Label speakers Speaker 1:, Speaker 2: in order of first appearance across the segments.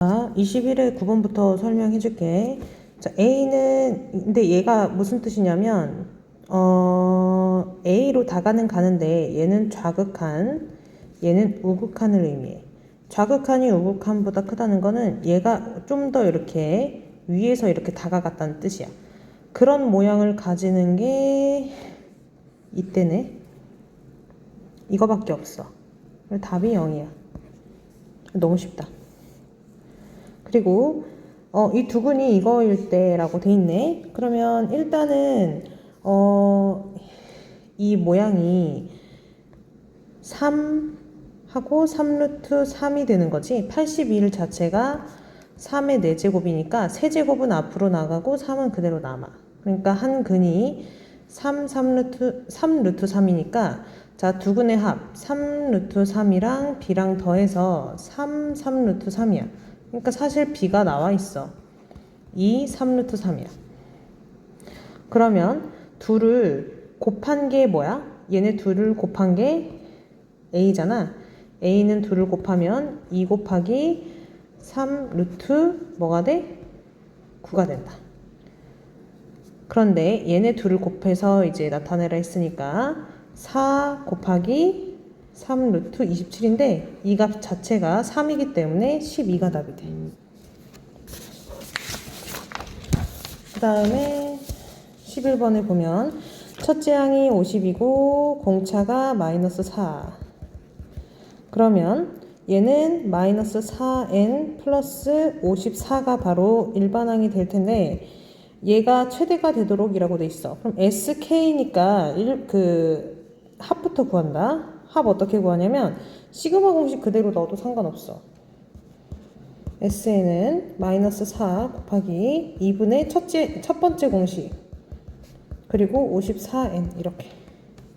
Speaker 1: 자, 21의 9번부터 설명해 줄게. 자, A는, 근데 얘가 무슨 뜻이냐면, 어, A로 다가는 가는데 얘는 좌극한, 얘는 우극한을 의미해. 좌극한이 우극한보다 크다는 거는 얘가 좀 더 이렇게 위에서 이렇게 다가갔다는 뜻이야. 그런 모양을 가지는 게 이때네. 이거밖에 없어. 답이 0이야. 너무 쉽다. 그리고 어, 이 두근이 이거일 때라고 돼 있네. 그러면 일단은 어, 이 모양이 3하고 3루트 3이 되는 거지. 81 자체가 3의 4제곱이니까 세제곱은 앞으로 나가고 3은 그대로 남아. 그러니까 한 근이 3, 3루트, 3루트 3이니까 자, 두 근의 합 3루트 3이랑 b랑 더해서 3, 3루트 3이야. 그러니까 사실 b가 나와 있어. 2, 3루트 3이야. 그러면 둘을 곱한 게 뭐야? 얘네 둘을 곱한 게 a잖아. a는 둘을 곱하면 2 곱하기 3 루트 뭐가 돼? 9가 된다. 그런데 얘네 둘을 곱해서 이제 나타내라 했으니까 4 곱하기 3 루트 27인데 이 값 자체가 3이기 때문에 12가 답이 돼. 그 다음에 11번에 보면 첫째 항이 50이고 공차가 마이너스 4. 그러면 얘는 마이너스 4n 플러스 54가 바로 일반항이 될 텐데 얘가 최대가 되도록 이라고 돼 있어. 그럼 SK니까 일, 그 합부터 구한다. 합 어떻게 구하냐면 시그마 공식 그대로 넣어도 상관없어. SN은 마이너스 4 곱하기 2분의 첫째, 첫 번째 공식 그리고 54n 이렇게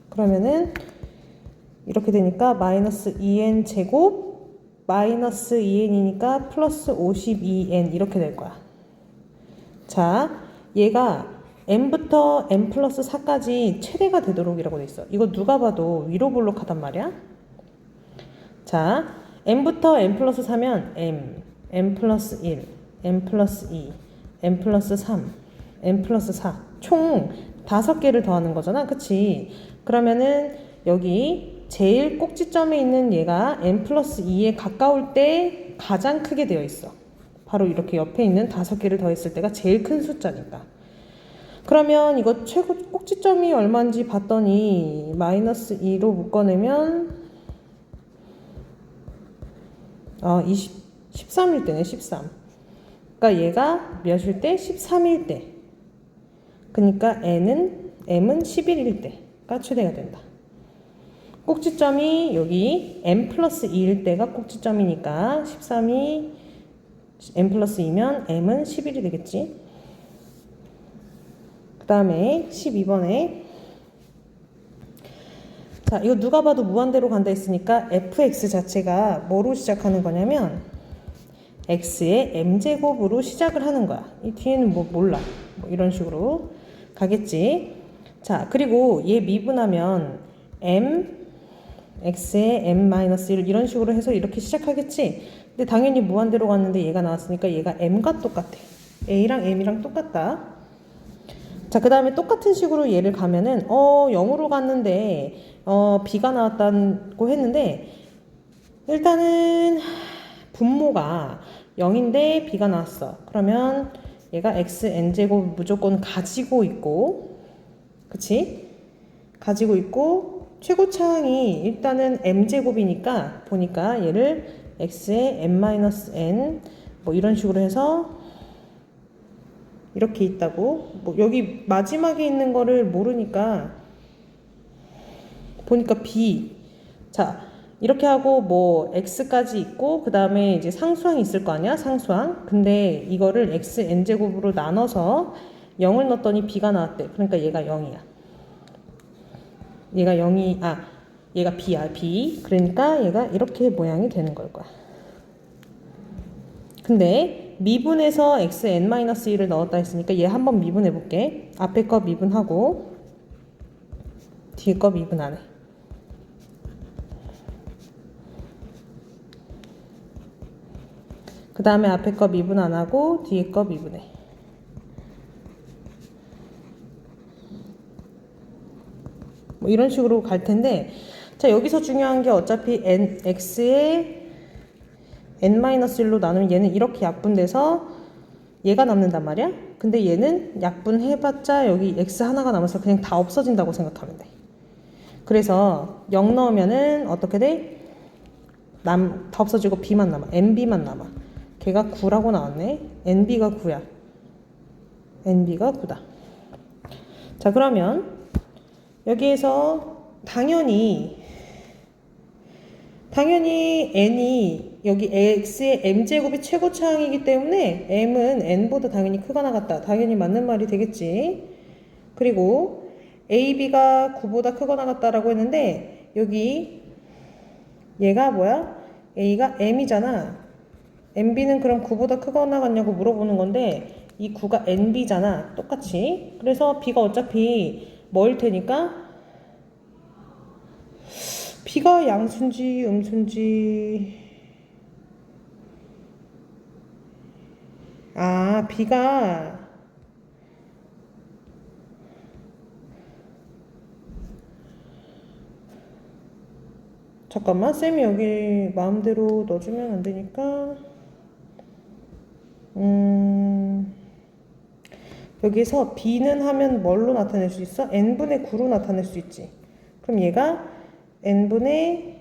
Speaker 1: 그러면은 이렇게 되니까 마이너스 2n 제곱 마이너스 2n이니까 플러스 52n 이렇게 될 거야. 자, 얘가 m부터 m 플러스 4까지 최대가 되도록 이라고 돼 있어. 이거 누가 봐도 위로 볼록하단 말이야. 자, m부터 m 플러스 4면 m, m 플러스 1, m 플러스 2, m 플러스 3, m 플러스 4. 총 다섯 개를 더하는 거잖아. 그치? 그러면은 여기 제일 꼭지점에 있는 얘가 m 플러스 2에 가까울 때 가장 크게 되어 있어. 바로 이렇게 옆에 있는 다섯 개를 더했을 때가 제일 큰 숫자니까. 그러면 이거 최고 꼭지점이 얼마인지 봤더니 마이너스 2로 묶어내면 아, 20, 13일 때네, 13. 그러니까 얘가 몇일 때? 13일 때. 그러니까 n은 m은 11일 때가 최대가 된다. 꼭지점이 여기 m 플러스 2일 때가 꼭지점이니까 13이 m 플러스 2면 m은 11이 되겠지. 그 다음에 12번에 자 이거 누가 봐도 무한대로 간다 했으니까 fx 자체가 뭐로 시작하는 거냐면 x의 m제곱으로 시작을 하는 거야. 이 뒤에는 뭐 몰라. 뭐 이런 식으로 가겠지. 자 그리고 얘 미분하면 m x의 m-1 이런 식으로 해서 이렇게 시작하겠지. 근데 당연히 무한대로 갔는데 얘가 나왔으니까 얘가 m과 똑같아. a랑 m이랑 똑같다. 자, 그 다음에 똑같은 식으로 얘를 가면은, 어, 0으로 갔는데, 어, b가 나왔다고 했는데, 일단은, 분모가 0인데 b가 나왔어. 그러면 얘가 xn제곱 무조건 가지고 있고, 그치? 가지고 있고, 최고차항이 일단은 m제곱이니까 보니까 얘를 x의 m-n 뭐 이런 식으로 해서 이렇게 있다고? 뭐 여기 마지막에 있는 거를 모르니까 보니까 b. 자 이렇게 하고 뭐 x까지 있고 그 다음에 이제 상수항이 있을 거 아니야? 상수항. 근데 이거를 x n 제곱으로 나눠서 0을 넣었더니 b가 나왔대. 그러니까 얘가 0이야. 얘가 0이 아 얘가 b야 b. 그러니까 얘가 이렇게 모양이 되는 걸 거야. 근데 미분해서 xn-1을 넣었다 했으니까 얘 한번 미분해 볼게 앞에 거 미분하고 뒤에 거 미분 안 해. 그 다음에 앞에 거 미분 안 하고 뒤에 거 미분해. 뭐 이런 식으로 갈 텐데 자 여기서 중요한 게 어차피 n x에 n-1로 나누면 얘는 이렇게 약분돼서 얘가 남는단 말이야. 근데 얘는 약분해봤자 여기 x 하나가 남아서 그냥 다 없어진다고 생각하면 돼. 그래서 0 넣으면은 어떻게 돼? 남, 다 없어지고 b만 남아. nb만 남아. 걔가 9라고 나왔네. nb가 9야. nb가 9다. 자, 그러면 여기에서 당연히 당연히 n이 여기 x의 m제곱이 최고차항이기 때문에 m은 n보다 당연히 크거나 같다. 당연히 맞는 말이 되겠지. 그리고 ab가 9보다 크거나 같다라고 했는데 여기 얘가 뭐야? a가 m이잖아. mb는 그럼 9보다 크거나 같냐고 물어보는 건데 이 9가 nb잖아. 똑같이. 그래서 b가 어차피 뭐일 테니까 b가 양수인지 음수인지 아 b가. 잠깐만 쌤이 여기 마음대로 넣어주면 안 되니까. 음 여기서 b는 하면 뭘로 나타낼 수 있어? n분의 9로 나타낼 수 있지. 그럼 얘가 n분의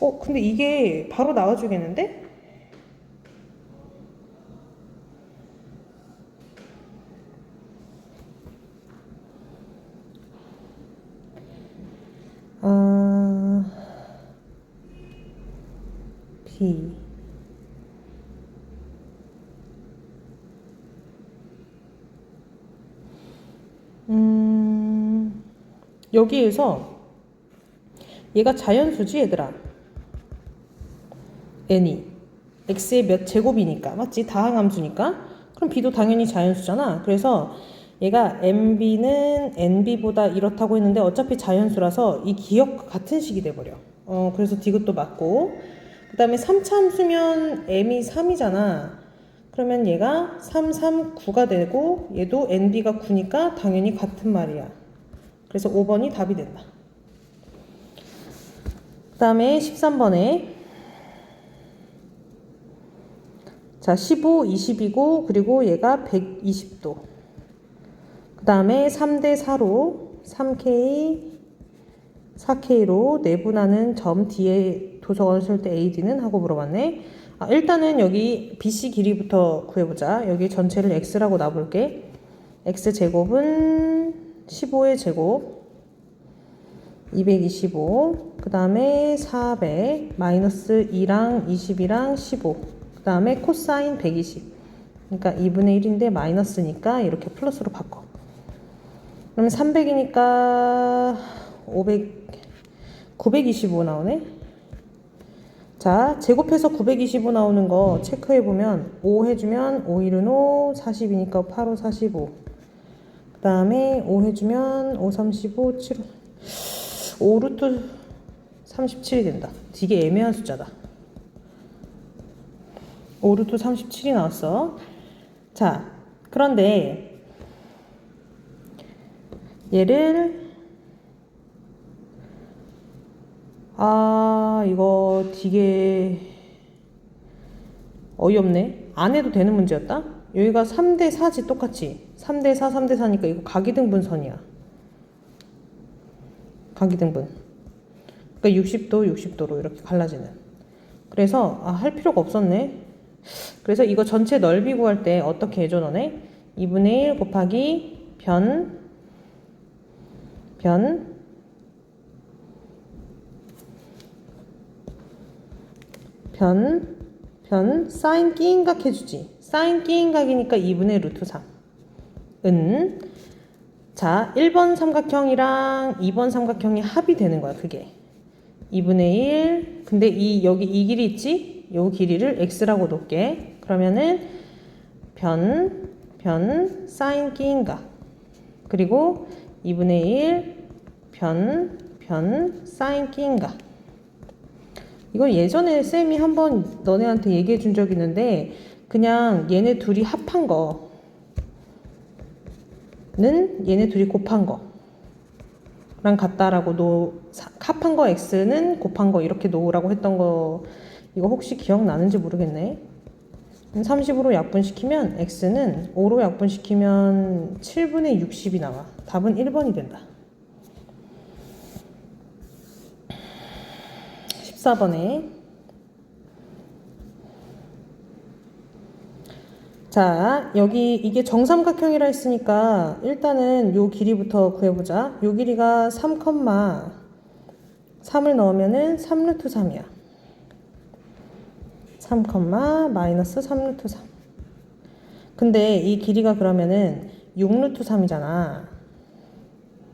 Speaker 1: 어 근데 이게 바로 나와주겠는데? 아 B 음, 여기에서 얘가 자연수지 얘들아 n이. X의 몇 제곱이니까. 맞지? 다항함수니까. 그럼 b도 당연히 자연수잖아. 그래서 얘가 mb는 nb보다 이렇다고 했는데 어차피 자연수라서 이 기억 같은 식이 돼버려. 어 그래서 디귿도 맞고. 그 다음에 3차 함수면 m이 3이잖아. 그러면 얘가 3, 3, 9가 되고 얘도 nb가 9니까 당연히 같은 말이야. 그래서 5번이 답이 된다. 그 다음에 13번에 자 15, 20이고 그리고 얘가 120도 그 다음에 3대 4로 3K 4K로 내분하는 점 뒤에 도서관을 쓸 때 AD는 하고 물어봤네. 아, 일단은 여기 BC 길이부터 구해보자. 여기 전체를 x라고 놔볼게. x 제곱은 15의 제곱 225. 그 다음에 400 마이너스 2랑 20이랑 15. 그 다음에 코사인 120. 그러니까 2분의 1인데 마이너스니까 이렇게 플러스로 바꿔. 그러면 300이니까 500 925 나오네. 자, 제곱해서 925 나오는 거 체크해보면 5 해주면 5 1은 5, 40이니까 8, 5, 45. 그 다음에 5 해주면 5, 35, 7, 5 루트 37이 된다. 되게 애매한 숫자다. 5 루트 37이 나왔어. 자, 그런데 얘를 아, 이거 되게 어이없네. 안 해도 되는 문제였다? 여기가 3대 4지 똑같이. 3대 4, 3대 4니까 이거 각이등분선이야. 각이등분. 그러니까 60도, 60도로 이렇게 갈라지는. 그래서 아, 할 필요가 없었네. 그래서 이거 전체 넓이 구할 때 어떻게 해줘 너네? 2분의 1 곱하기 변, 변, 변, 변, 사인 끼인각 해주지. 사인 끼인각이니까 2분의 루트 3. 은. 자, 1번 삼각형이랑 2번 삼각형이 합이 되는 거야, 그게. 2분의 1. 근데 이, 여기 이 길이 있지? 요 길이를 x라고 놓을게. 그러면은 변, 변, 사인 끼인각. 그리고 2분의 1, 변, 변, 사인 끼인각. 이걸 예전에 쌤이 한번 너네한테 얘기해 준 적 있는데 그냥 얘네 둘이 합한 거는 얘네 둘이 곱한 거랑 같다라고 놓 사- 합한 거 x는 곱한 거 이렇게 놓으라고 했던 거 이거 혹시 기억나는지 모르겠네. 30으로 약분시키면 x는 5로 약분시키면 7분의 60이 나와. 답은 1번이 된다. 14번에 자, 여기 이게 정삼각형이라 했으니까 일단은 요 길이부터 구해보자. 요 길이가 3, 3을 넣으면은 3루트 3이야. 3, 마이너스 3루트 3. 근데 이 길이가 그러면은 6루트 3이잖아.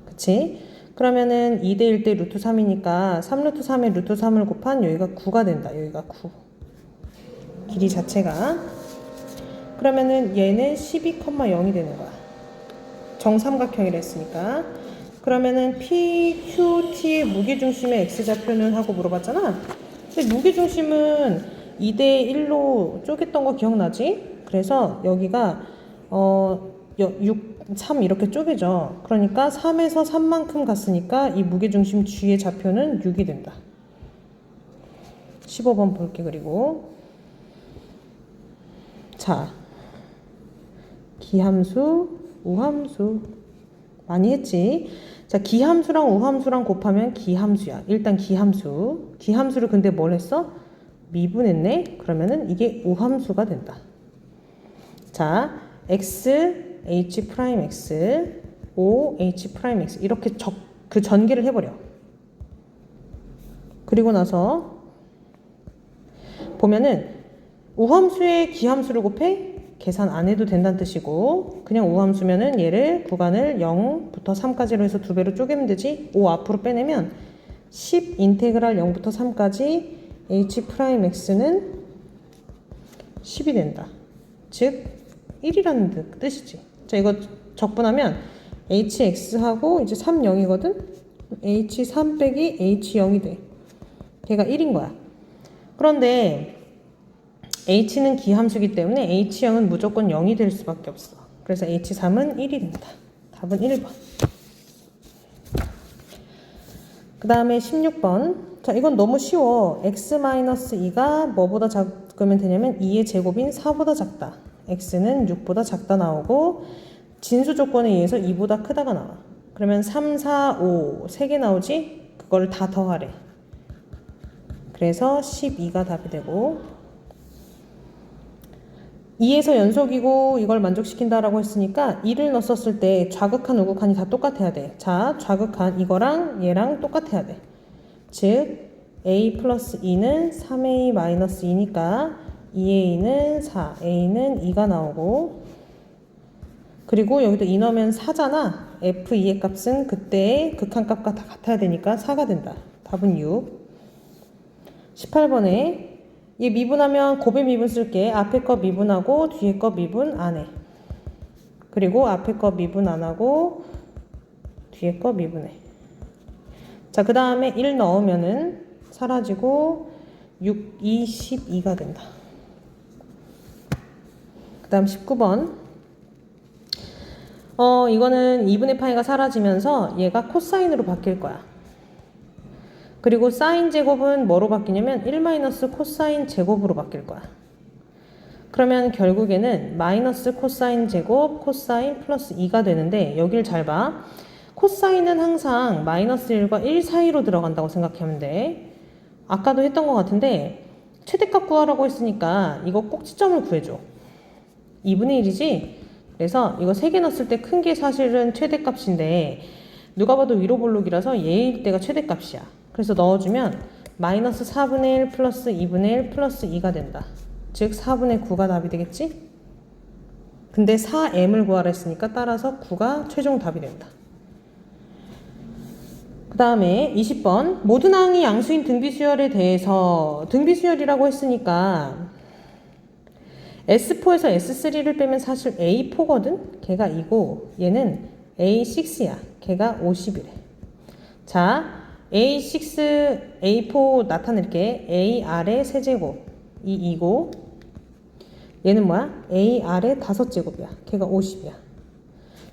Speaker 1: 그치? 그러면은 2대 1대 루트 3이니까 3루트 3에 루트 3을 곱한 여기가 9가 된다. 여기가 9. 길이 자체가. 그러면은 얘는 12,0이 되는 거야. 정삼각형이라 했으니까. 그러면은 P, Q, T의 무게중심의 X좌표는 하고 물어봤잖아. 근데 무게중심은 2대 1로 쪼갰던 거 기억나지? 그래서 여기가 어 6, 3 이렇게 쪼개져. 그러니까 3에서 3만큼 갔으니까 이 무게중심 G의 좌표는 6이 된다. 15번 볼게 그리고 자 기함수, 우함수 많이 했지. 자 기함수랑 우함수랑 곱하면 기함수야. 일단 기함수. 기함수를 근데 뭘 했어? 미분했네. 그러면은 이게 우함수가 된다. 자 x h 프라임 x o h 프라임 x 이렇게 적, 그 전개를 해버려. 그리고 나서 보면은 우함수에 기함수를 곱해 계산 안 해도 된다는 뜻이고 그냥 우함수면은 얘를 구간을 0부터 3까지로 해서 두 배로 쪼개면 되지 5 앞으로 빼내면 10 인테그랄 0부터 3까지 h 프라임 x는 10이 된다. 즉 1이라는 뜻이지. 자 이거 적분하면 hx하고 이제 3 0이거든. h3 빼기 h0이 돼. 걔가 1인 거야. 그런데 h는 기함수기 때문에 h0은 무조건 0이 될 수밖에 없어. 그래서 h3은 1이 된다. 답은 1번. 그 다음에 16번. 자, 이건 너무 쉬워. x-2가 뭐보다 작으면 되냐면 2의 제곱인 4보다 작다. x는 6보다 작다 나오고 진수 조건에 의해서 2보다 크다가 나와. 그러면 3, 4, 5, 3개 나오지? 그걸 다 더하래. 그래서 12가 답이 되고 2에서 연속이고 이걸 만족시킨다라고 했으니까 2를 넣었을 때 좌극한 우극한이 다 똑같아야 돼. 자, 좌극한 이거랑 얘랑 똑같아야 돼. 즉 a 플러스 2는 3a 마이너스 2니까 2a는 4, a는 2가 나오고 그리고 여기도 2 넣으면 4잖아. f2의 값은 그때의 극한값과 다 같아야 되니까 4가 된다. 답은 6. 18번에 얘 미분하면 곱의 미분 쓸게. 앞에 거 미분하고 뒤에 거 미분 안 해. 그리고 앞에 거 미분 안 하고 뒤에 거 미분해. 자, 그 다음에 1 넣으면은 사라지고 6, 2, 12가 된다. 그 다음 19번. 어, 이거는 2분의 파이가 사라지면서 얘가 코사인으로 바뀔 거야. 그리고 사인 제곱은 뭐로 바뀌냐면 1 마이너스 코사인 제곱으로 바뀔 거야. 그러면 결국에는 마이너스 코사인 제곱 코사인 플러스 2가 되는데 여길 잘 봐. 코사인은 항상 마이너스 1과 1 사이로 들어간다고 생각하면 돼. 아까도 했던 것 같은데 최대값 구하라고 했으니까 이거 꼭지점을 구해줘. 2분의 1이지? 그래서 이거 3개 넣었을 때 큰 게 사실은 최대값인데 누가 봐도 위로 볼록이라서 얘일 때가 최대값이야. 그래서 넣어주면 마이너스 4분의 1 플러스 2분의 1 플러스 2가 된다. 즉 4분의 9가 답이 되겠지? 근데 4m을 구하라 했으니까 따라서 9가 최종 답이 된다. 그 다음에 20번 모든 항이 양수인 등비수열에 대해서 등비수열이라고 했으니까 S4에서 S3를 빼면 사실 A4거든? 걔가 2고 얘는 A6야. 걔가 50이래. 자, A6, A4 나타낼게. AR의 세제곱. 이 2고. 얘는 뭐야? AR의 다섯 제곱이야. 걔가 50이야.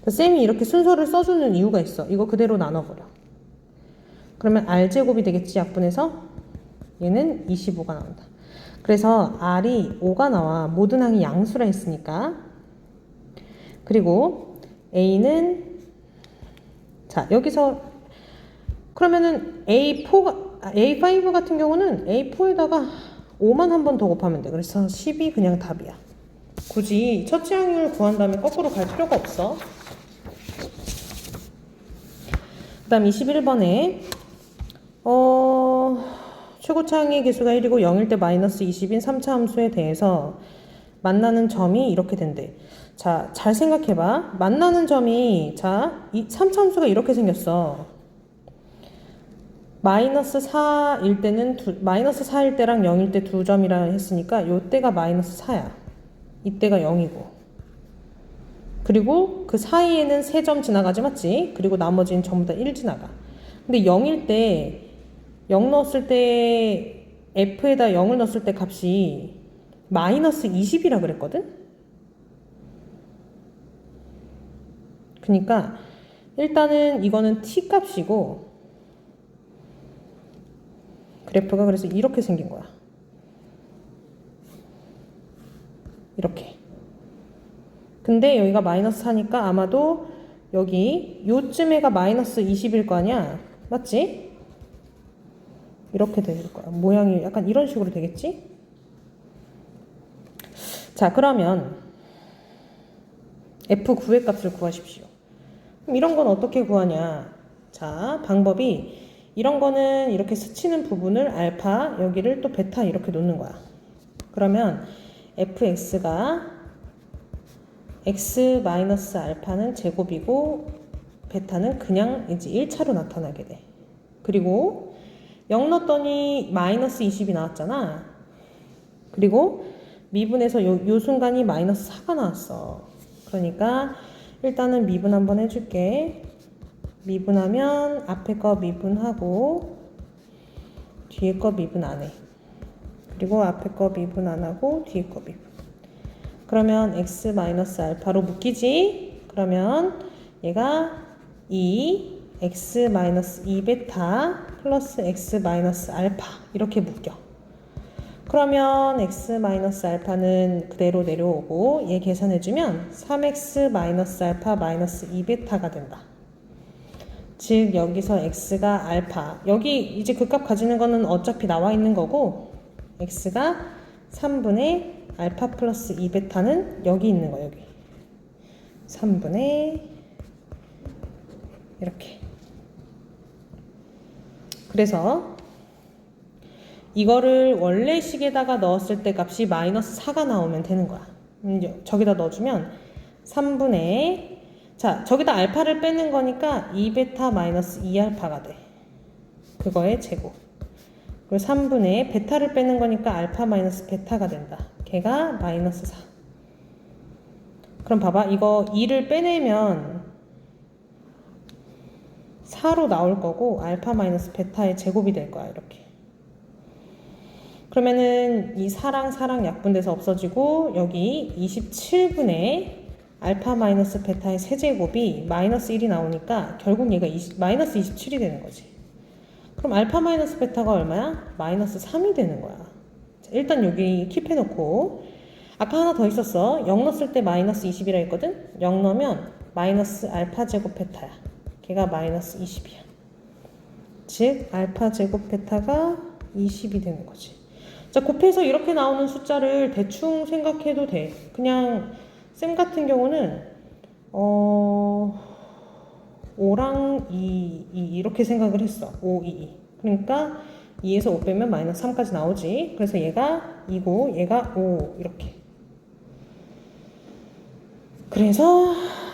Speaker 1: 쌤이 이렇게 순서를 써주는 이유가 있어. 이거 그대로 나눠버려. 그러면 R제곱이 되겠지, 약분해서? 얘는 25가 나온다. 그래서 R이 5가 나와. 모든 항이 양수라 했으니까. 그리고 A는 자, 여기서 그러면은 A4가 아, A5 같은 경우는 A4에다가 5만 한 번 더 곱하면 돼. 그래서 10이 그냥 답이야. 굳이 첫째 항을 구한 다음에 거꾸로 갈 필요가 없어. 그 다음 21번에 어 최고차 항의 개수가 1이고 0일 때 마이너스 20인 3차 함수에 대해서 만나는 점이 이렇게 된대. 자, 잘 생각해봐. 만나는 점이, 자, 이 3차 함수가 이렇게 생겼어. 마이너스 4일 때는, 두, 마이너스 4일 때랑 0일 때 두 점이라 했으니까, 요 때가 마이너스 4야. 이때가 0이고. 그리고 그 사이에는 3점 지나가지, 맞지? 그리고 나머지는 전부 다 1 지나가. 근데 0일 때, 0 넣었을 때, F에다 0을 넣었을 때 값이 마이너스 20이라 그랬거든? 그러니까 일단은 이거는 t 값이고 그래프가 그래서 이렇게 생긴 거야. 이렇게. 근데 여기가 마이너스 4니까 아마도 여기 요쯤에가 마이너스 20일 거 아니야? 맞지? 이렇게 될 거야. 모양이 약간 이런 식으로 되겠지? 자, 그러면 F9의 값을 구하십시오. 그럼 이런 건 어떻게 구하냐? 자, 방법이 이런 거는 이렇게 스치는 부분을 알파, 여기를 또 베타 이렇게 놓는 거야. 그러면 fx가 x 마이너스 알파는 제곱이고 베타는 그냥 이제 1차로 나타나게 돼. 그리고 0 넣었더니 마이너스 20이 나왔잖아. 그리고 미분에서 요, 요 순간이 마이너스 4가 나왔어. 그러니까 일단은 미분 한번 해줄게. 미분하면 앞에 거 미분하고 뒤에 거 미분 안 해. 그리고 앞에 거 미분 안 하고 뒤에 거 미분. 그러면 x 마이너스 알파로 묶이지? 그러면 얘가 2 x 마이너스 2 베타 플러스 x 마이너스 알파 이렇게 묶여. 그러면 x 마이너스 알파는 그대로 내려오고 얘 계산해주면 3x 마이너스 알파 마이너스 2 베타가 된다. 즉 여기서 x가 알파 여기 이제 그 값 가지는 거는 어차피 나와 있는 거고 x가 3분의 알파 플러스 2 베타는 여기 있는 거 여기 3분의 이렇게 그래서 이거를 원래 식에다가 넣었을 때 값이 마이너스 4가 나오면 되는 거야. 음, 저기다 넣어주면 3분의 자 저기다 알파를 빼는 거니까 2베타 마이너스 2알파가 돼. 그거의 제곱. 그리고 3분의 베타를 빼는 거니까 알파 마이너스 베타가 된다. 걔가 마이너스 4. 그럼 봐봐 이거 2를 빼내면 4로 나올 거고 알파 마이너스 베타의 제곱이 될 거야 이렇게. 그러면은 이 4랑 4랑 약분돼서 없어지고 여기 27분의 알파 마이너스 베타의 세제곱이 마이너스 1이 나오니까 결국 얘가 20, 마이너스 27이 되는 거지. 그럼 알파 마이너스 베타가 얼마야? 마이너스 3이 되는 거야. 자, 일단 여기 킵해놓고 아까 하나 더 있었어. 0 넣었을 때 마이너스 20이라 했거든? 0 넣으면 마이너스 알파 제곱 베타야. 걔가 마이너스 20이야. 즉 알파 제곱 베타가 20이 되는 거지. 자, 곱해서 이렇게 나오는 숫자를 대충 생각해도 돼. 그냥 쌤 같은 경우는 어 5랑 2, 2 이렇게 생각을 했어. 5, 2, 2. 그러니까 2에서 5 빼면 마이너스 3까지 나오지. 그래서 얘가 2고 얘가 5 이렇게. 그래서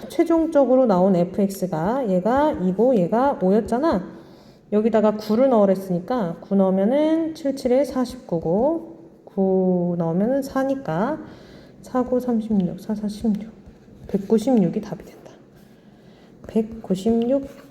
Speaker 1: 최종적으로 나온 fx가 얘가 2고 얘가 5였잖아. 여기다가 9를 넣으랬으니까 9 넣으면은 77에 49고 9 넣으면은 4니까 4고 36, 4, 4, 16 196이 답이 된다 196